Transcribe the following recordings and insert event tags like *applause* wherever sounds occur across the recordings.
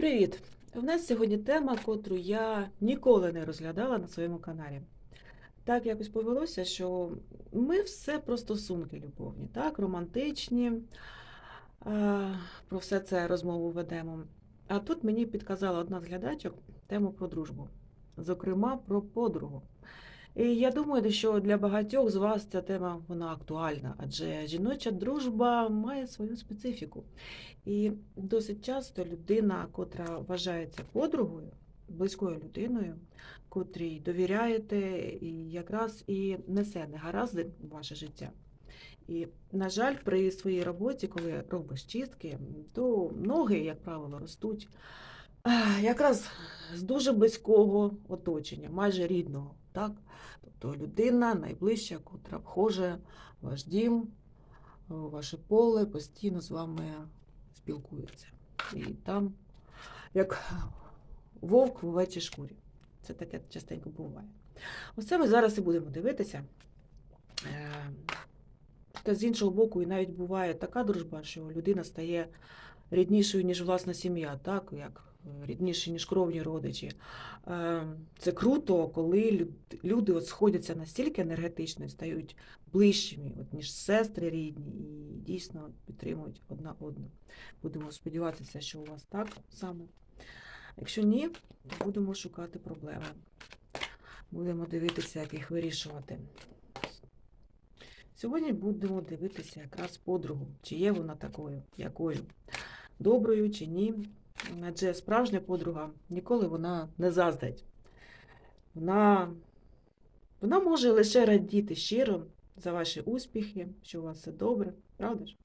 Привіт! У нас сьогодні тема, котру я ніколи не розглядала на своєму каналі. Так якось повелося, що ми все про стосунки любовні, так, романтичні, про все це розмову ведемо. А тут мені підказала одна з глядачок тему про дружбу, зокрема про подругу. І я думаю, що для багатьох з вас ця тема вона актуальна, адже жіноча дружба має свою специфіку. І досить часто людина, котра вважається подругою, близькою людиною, котрій довіряєте, і якраз і несе негаразди в ваше життя. І, на жаль, при своїй роботі, коли робиш чистки, то ноги, як правило, ростуть якраз з дуже близького оточення, майже рідного. Так? Тобто людина найближча, котра вхоже ваш дім, в ваше поле, постійно з вами спілкується. І там, як вовк в овечій шкурі. Це таке частенько буває. Оце ми зараз і будемо дивитися. Е, Та з іншого боку, і навіть буває така дружба, що людина стає ріднішою, ніж власна сім'я, так? як рідніше, ніж кровні родичі. Е, Це круто, коли люди от сходяться настільки енергетично і стають ближчими, от, ніж сестри рідні, і дійсно підтримують одна одну. Будемо сподіватися, що у вас так саме. Якщо ні, то будемо шукати проблеми. Будемо дивитися, як їх вирішувати. Сьогодні будемо дивитися якраз подругу, чи є вона такою, якою, доброю чи ні. Адже справжня подруга ніколи вона не заздрить. Вона, вона може лише радіти щиро за ваші успіхи, що у вас все добре, правда ж?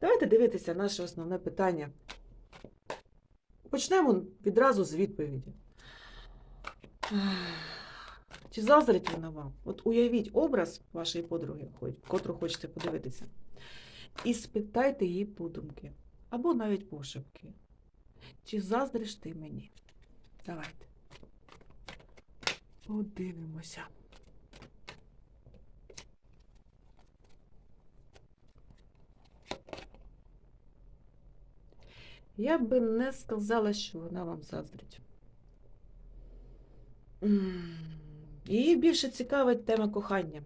Давайте дивитися наше основне питання. Почнемо відразу з відповіді. Чи заздрить вона вам? От уявіть образ вашої подруги, котру хочете подивитися, і спитайте її подумки, або навіть пошепки. Чи заздриш ти мені? Давайте. Подивимося. Я би не сказала, що вона вам заздрить. Її більше цікавить тема кохання.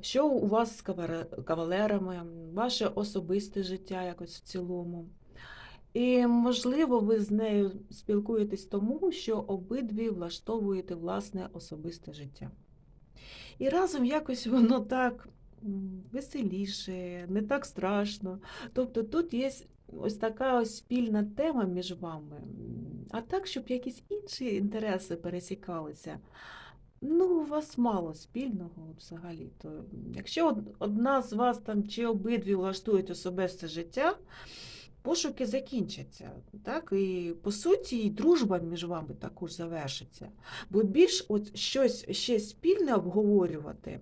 Що у вас з кавалерами, ваше особисте життя якось в цілому. І, можливо, ви з нею спілкуєтесь тому, що обидві влаштовуєте власне особисте життя. І разом якось воно так веселіше, не так страшно. Тобто тут є ось така ось спільна тема між вами. А так, щоб якісь інші інтереси пересікалися. Ну, у вас мало спільного взагалі. То, якщо одна з вас там чи обидві влаштують особисте життя, пошуки закінчаться. Так? І по суті, і дружба між вами також завершиться. Бо більш от щось ще спільне обговорювати,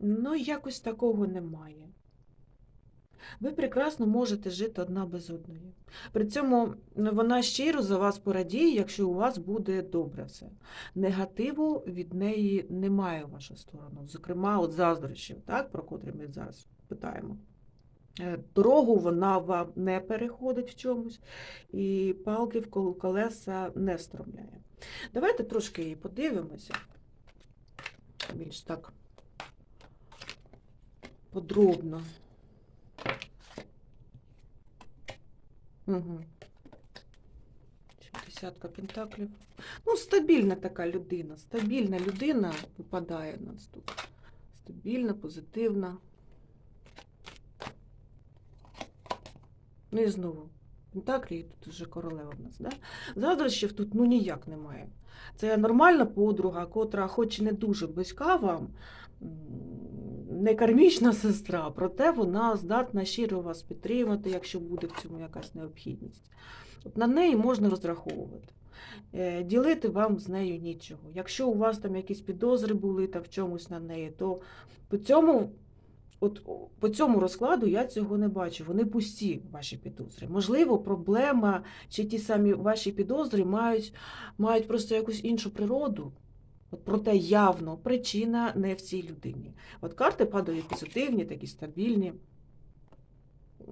ну якось такого немає. Ви прекрасно можете жити одна без одної. При цьому ну, вона щиро за вас порадіє, якщо у вас буде добре все. Негативу від неї немає в вашу сторону. Зокрема, от заздрощів, так, про котрі ми зараз питаємо. Е, Дорогу вона вам не переходить в чомусь, і палки в кол- колеса не встромляє. Давайте трошки її подивимося. Більш так подробно. Угу. Десятка пентаклів. Ну, стабільна така людина. Стабільна людина випадає в нас тут. Стабільна, позитивна. Ну і знову. Пентаклі, і тут вже королева в нас. Да? Заздрощів тут ну ніяк немає. Це нормальна подруга, котра, хоч і не дуже близька вам, не кармічна сестра, проте вона здатна щиро вас підтримати, якщо буде в цьому якась необхідність. От на неї можна розраховувати. Е, Ділити вам з нею нічого. Якщо у вас там якісь підозри були та в чомусь на неї, то по цьому, от, по цьому розкладу я цього не бачу. Вони пусті, ваші підозри. Можливо, проблема чи ті самі ваші підозри мають, мають просто якусь іншу природу. От, проте явно причина не в цій людині. От карти падають позитивні, такі стабільні.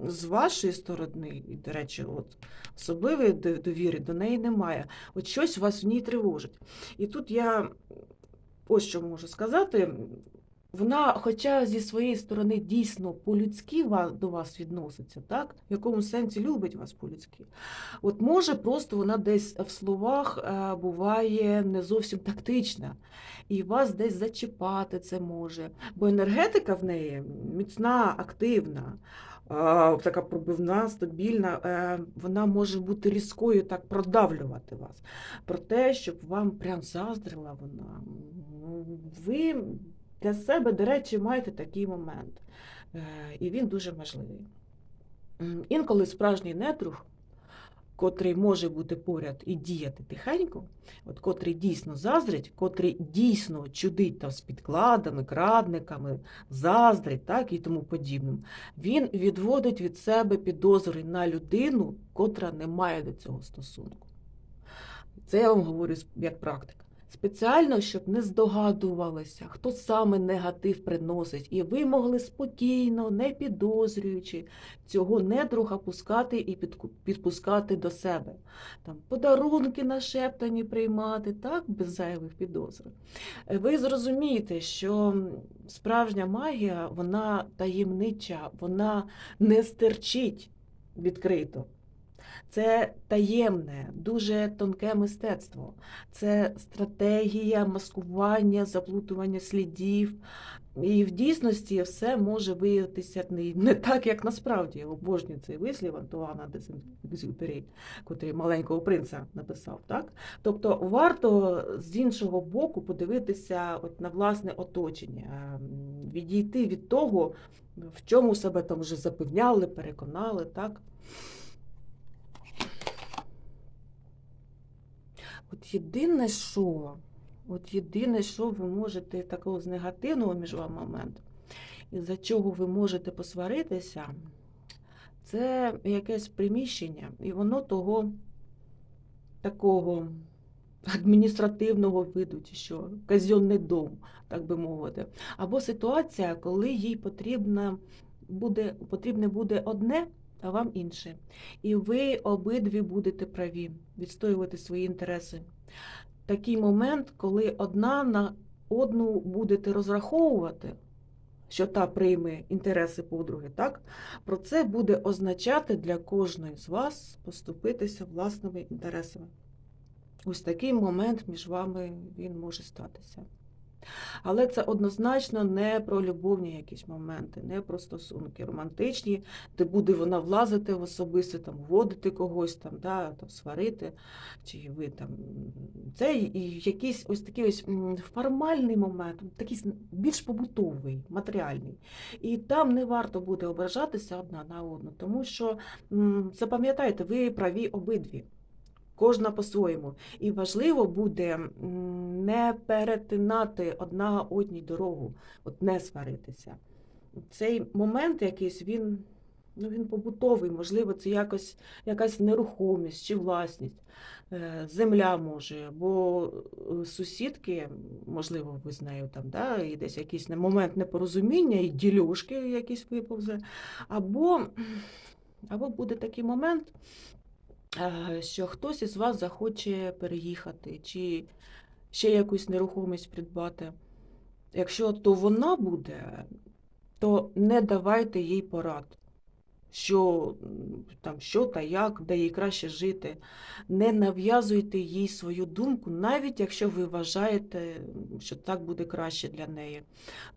з вашої сторони, і, до речі, от особливої довіри до неї немає. От щось вас в ній тривожить. І тут я ось що можу сказати. Вона, хоча зі своєї сторони дійсно по-людськи до вас відноситься, так? в якому сенсі любить вас по-людськи. От може просто вона десь в словах е, буває не зовсім тактична, і вас десь зачіпати це може. Бо енергетика в неї міцна, активна, така пробивна, стабільна, е, вона може бути різкою, так продавлювати вас. Про те, щоб вам прям заздрила вона. Ви для себе, до речі, маєте такий момент, Е, і він дуже важливий. Інколи справжній недруг, котрий може бути поряд і діяти тихенько, от котрий дійсно заздрить, котрий дійсно чудить там з підкладами, крадниками, заздрить, так і тому подібним, він відводить від себе підозри на людину, котра не має до цього стосунку. Це я вам говорю як практика. Спеціально, щоб не здогадувалися, хто саме негатив приносить, і ви могли спокійно, не підозрюючи, цього недруга пускати і підпускати до себе. Там подарунки нашептані приймати, так, без зайвих підозр. Е, Ви зрозумієте, що справжня магія, вона таємнича, вона не стерчить відкрито. Це таємне, дуже тонке мистецтво. Це стратегія маскування, заплутування слідів. І в дійсності все може виявитися не, так, як насправді. Я обожнюю цей вислів Антуана де Сент-Екзюпері, котрий маленького принца написав. Так? Тобто варто з іншого боку подивитися от на власне оточення, ем, відійти від того, в чому себе там вже запевняли, переконали. так? От єдине, що, от єдине, що ви можете такого з негативного між вами моменту, із-за чого ви можете посваритися, це якесь приміщення, і воно того такого адміністративного виду, чи що, казенний дом, так би мовити. Або ситуація, коли їй потрібно буде, потрібне буде одне, а вам інше. І ви обидві будете праві, відстоювати свої інтереси. Такий момент, коли одна на одну будете розраховувати, що та прийме інтереси подруги, так? Про це буде означати для кожної з вас поступитися власними інтересами. Ось такий момент між вами він може статися. Але це однозначно не про любовні якісь моменти, не про стосунки романтичні, де буде вона влазити в особисте, там, вводити когось, там, да, там, сварити, чи ви там. Це і якийсь ось такий ось формальний момент, такий більш побутовий, матеріальний. І там не варто буде ображатися одна на одну, тому що запам'ятайте, ви праві обидві. Кожна по-своєму. І важливо буде не перетинати одна одній дорогу, от не сваритися. Цей момент якийсь він, ну, він побутовий, можливо, це якось, якась нерухомість чи власність, Е, земля може, або е, сусідки, можливо, ви з нею там, да, і десь якийсь момент непорозуміння, і ділюшки якісь виповзе, або, або буде такий момент, що хтось із вас захоче переїхати, чи ще якусь нерухомість придбати. Якщо то вона буде, то не давайте їй порад, що там, що та як, де їй краще жити. Не нав'язуйте їй свою думку, навіть якщо ви вважаєте, що так буде краще для неї.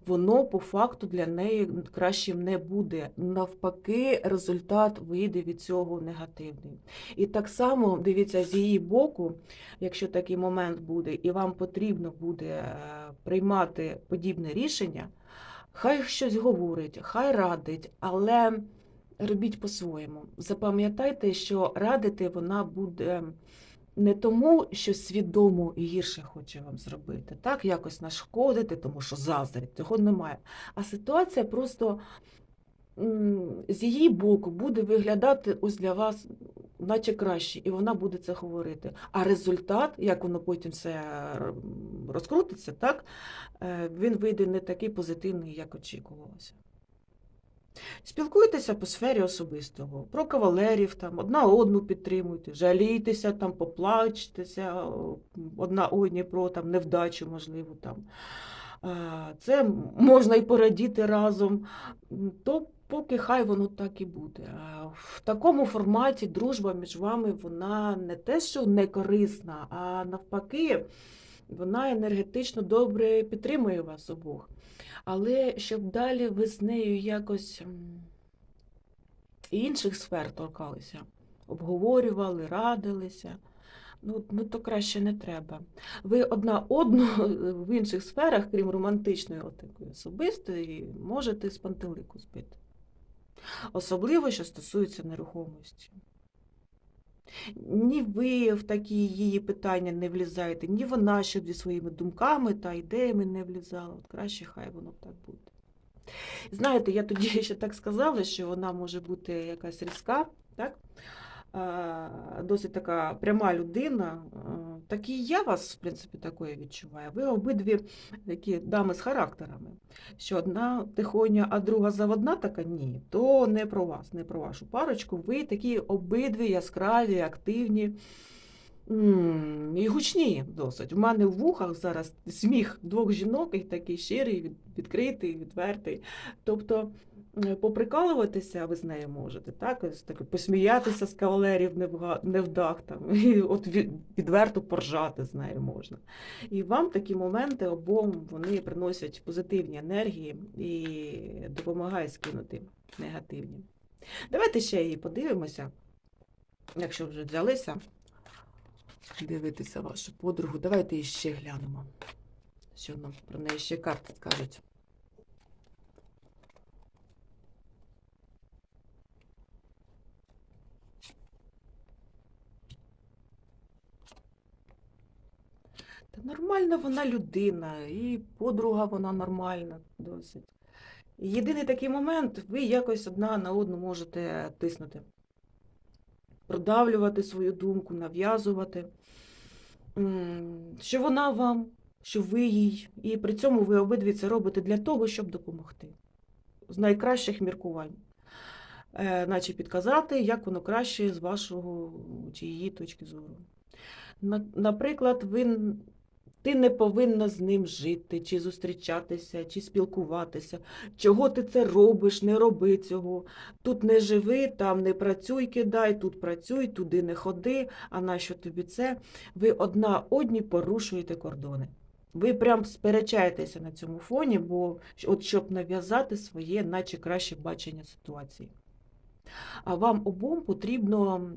Воно по факту для неї кращим не буде. Навпаки, результат вийде від цього негативний. І так само дивіться з її боку, якщо такий момент буде, і вам потрібно буде е, приймати подібне рішення, хай щось говорить, хай радить, але робіть по-своєму. Запам'ятайте, що радити вона буде не тому, що свідомо і гірше хоче вам зробити, так, якось нашкодити, тому що заздрить, цього немає. А ситуація просто з її боку буде виглядати ось для вас, наче краще, і вона буде це говорити. А результат, як воно потім все розкрутиться, так, е, він вийде не такий позитивний, як очікувалося. Спілкуйтеся по сфері особистого, про кавалерів, там, одна одну підтримуйте, жалійтеся, там, поплачтеся одна одній про там, невдачу, можливо. Там. Це можна і порадіти разом. То поки хай воно так і буде. В такому форматі дружба між вами вона не те, що не корисна, а навпаки, вона енергетично добре підтримує вас обох. Але щоб далі ви з нею якось інших сфер торкалися, обговорювали, радилися, ну, ну то краще не треба. Ви одна одну в інших сферах, крім романтичної, от такої особистої, можете з пантелику збити. Особливо, що стосується нерухомості. Ні ви в такі її питання не влізаєте, ні вона, щоб зі своїми думками та ідеями не влізала. От краще хай воно так буде. Знаєте, я тоді *laughs* ще так сказала, що вона може бути якась різка, так? Досить така пряма людина. Так і я вас, в принципі, такою відчуваю. Ви обидві такі дами з характерами. Що одна тихоня, а друга заводна така ні, то не про вас, не про вашу парочку. Ви такі обидві яскраві, активні. І гучні досить. У мене в вухах зараз сміх двох жінок, і такий щирий, відкритий, відвертий. Тобто поприкалуватися ви з нею можете, так? Ось таке посміятися з кавалерів невдах, там, *laughs* і от відверто поржати з нею можна. І вам такі моменти обом вони приносять позитивні енергії і допомагають скинути негативні. Давайте ще її подивимося, якщо вже взялися дивитися вашу подругу. Давайте іще глянемо, що нам про неї ще карти скажуть. Нормальна вона людина, і подруга вона нормальна досить. Єдиний такий момент, ви якось одна на одну можете тиснути, продавлювати свою думку, нав'язувати, що вона вам, що ви їй, і при цьому ви обидві це робите для того, щоб допомогти. З найкращих міркувань. Е, наче підказати, як воно краще з вашого чи її точки зору. Наприклад, ви, ти не повинна з ним жити, чи зустрічатися, чи спілкуватися. Чого ти це робиш, не роби цього. Тут не живи, там не працюй, кидай, тут працюй, туди не ходи, а нащо тобі це? Ви одна одній порушуєте кордони. Ви прям сперечаєтеся на цьому фоні, бо от щоб нав'язати своє, наче краще бачення ситуації. А вам обом потрібно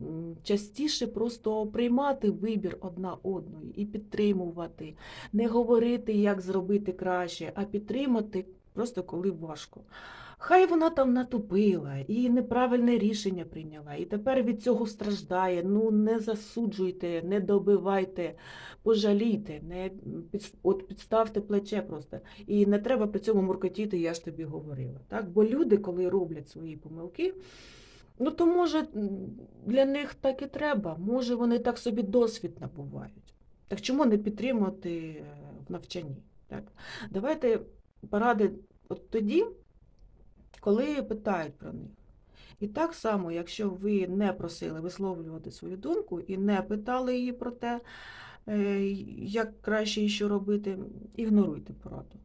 частіше просто приймати вибір одна одної і підтримувати, не говорити, як зробити краще, а підтримати просто коли важко. Хай вона там натупила і неправильне рішення прийняла, і тепер від цього страждає. Ну не засуджуйте, не добивайте, пожалійте, не під, от підставте плече просто. І не треба при цьому муркотіти, я ж тобі говорила. Так? Бо люди, коли роблять свої помилки, Ну, то може для них так і треба. Може, вони так собі досвід набувають. Так чому не підтримувати е, в навчанні? Так? Давайте поради от тоді, коли питають про них. І так само, якщо ви не просили висловлювати свою думку і не питали її про те, е, як краще і що робити, ігноруйте пораду.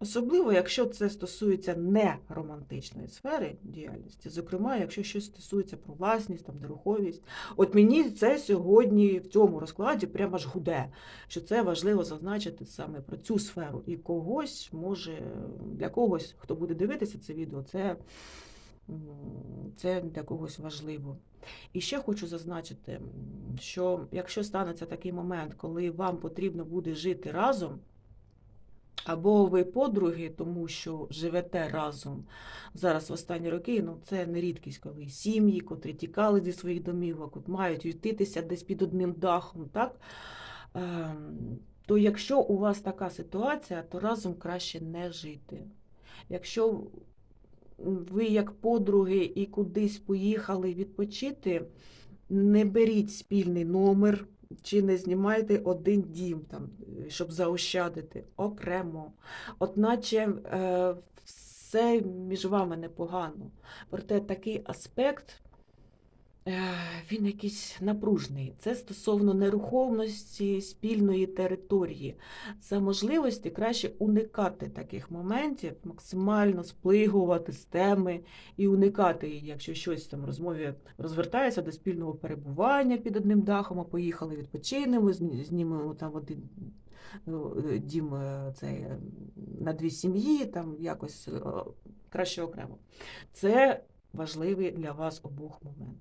Особливо, якщо це стосується не романтичної сфери діяльності, зокрема, якщо щось стосується про власність, там, нерухомість. От мені це сьогодні в цьому розкладі прямо ж гуде, що це важливо зазначити саме про цю сферу. І когось може, для когось, хто буде дивитися це відео, це, це для когось важливо. І ще хочу зазначити, що якщо станеться такий момент, коли вам потрібно буде жити разом, або ви подруги, тому що живете разом зараз в останні роки. Ну це не рідкість, коли сім'ї, котрі тікали зі своїх домівок, от мають ютитися десь під одним дахом, так? Ем, То якщо у вас така ситуація, то разом краще не жити. Якщо ви як подруги і кудись поїхали відпочити, не беріть спільний номер чи не знімайте один дім, там, е, щоб заощадити окремо. От наче е, все між вами непогано. Проте такий аспект, він якийсь напружний. Це стосовно нерухомості спільної території. За можливості краще уникати таких моментів, максимально сплигувати з теми і уникати, якщо щось там в розмові розвертається до спільного перебування під одним дахом, а поїхали відпочинемо, зні- знімемо там один е, дім е, цей, е, на дві сім'ї, там якось е, краще окремо. Це важливий для вас обох момент.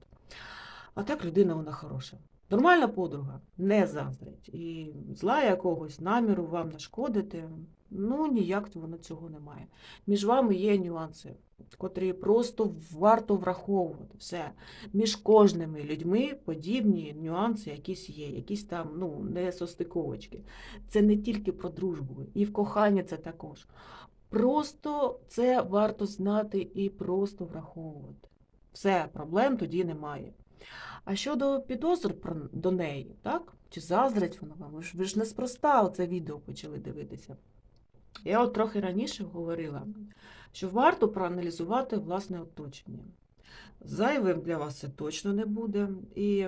А так людина вона хороша. Нормальна подруга не заздрить. І зла якогось наміру вам нашкодити, ну ніяк воно цього немає. Між вами є нюанси, котрі просто варто враховувати. Все. Між кожними людьми подібні нюанси якісь є, якісь там ну, несостиковочки. Це не тільки про дружбу, і в коханні це також. Просто це варто знати і просто враховувати. Все, проблем тоді немає. А щодо підозр до неї, так? Чи заздрить вона вам? Ви ж, неспроста це відео почали дивитися. Я от трохи раніше говорила, що варто проаналізувати власне оточення. Зайвим для вас це точно не буде. І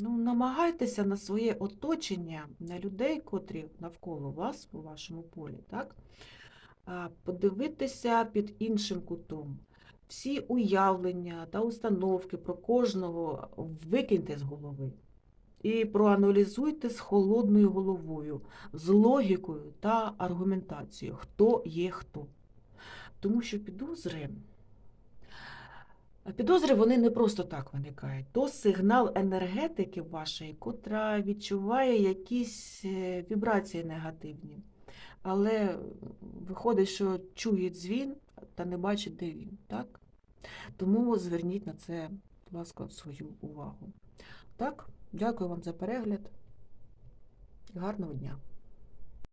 ну, намагайтеся на своє оточення, на людей, котрі навколо вас у вашому полі, так? подивитися під іншим кутом. Всі уявлення та установки про кожного викиньте з голови і проаналізуйте з холодною головою, з логікою та аргументацією, хто є хто. Тому що підозри, підозри вони не просто так виникають. То сигнал енергетики вашої, котра відчуває якісь е, вібрації негативні. Але виходить, що чує дзвін та не бачить, де він. Так? Тому зверніть на це, будь ласка, свою увагу. Так, дякую вам за перегляд. Гарного дня!